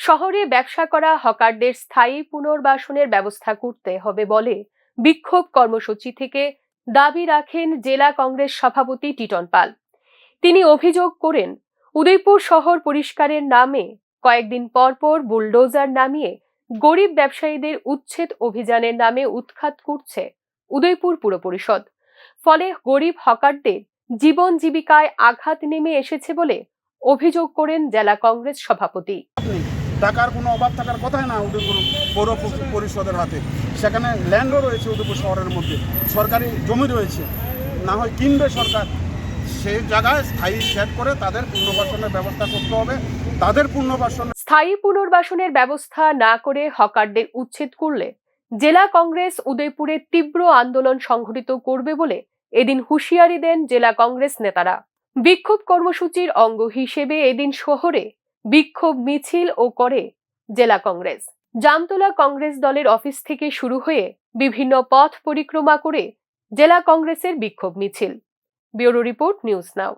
শহরে ব্যবসা করা হকারদের স্থায়ী পুনর্বাসনের ব্যবস্থা করতে হবে বলে বিক্ষোভ কর্মসূচি থেকে দাবি রাখেন জেলা কংগ্রেস সভাপতি টিটন পাল। তিনি অভিযোগ করেন, উদয়পুর শহর পরিষ্কারের নামে কয়েকদিন পর পর বুলডোজার নামিয়ে গরিব ব্যবসায়ীদের উচ্ছেদ অভিযানের নামে উৎখাত করছে উদয়পুর পুর পরিষদ। ফলে গরিব হকারদের জীবন জীবিকায় আঘাত নেমে এসেছে বলে অভিযোগ করেন জেলা কংগ্রেস সভাপতি। টাকার কোনো অভাব থাকার কথাই না উদয়পুর পৌর পরিষদের হাতে। সেখানে ল্যান্ডও রয়েছে উদয়পুর শহরের মধ্যে। সরকারি জমি রয়েছে। না হয় কিনবে সরকার। সেই জায়গায় স্থায়ী সেট করে তাদের পুনর্বাসনের ব্যবস্থা করতে হবে। তাদের পুনর্বাসন স্থায়ী পুনর্বাসনের ব্যবস্থা না করে হকারদের উচ্ছেদ করলে জেলা কংগ্রেস উদয়পুরে তীব্র আন্দোলন সংঘটিত করবে বলে এদিন হুঁশিয়ারি দেন জেলা কংগ্রেস নেতারা। বিক্ষোভ কর্মসূচির অঙ্গ হিসেবে এদিন শহরে বিক্ষোভ মিছিল ও করে জেলা কংগ্রেস। জামতলা কংগ্রেস দলের অফিস থেকে শুরু হয়ে বিভিন্ন পথ পরিক্রমা করে জেলা কংগ্রেসের বিক্ষোভ মিছিল। Bureau report news now.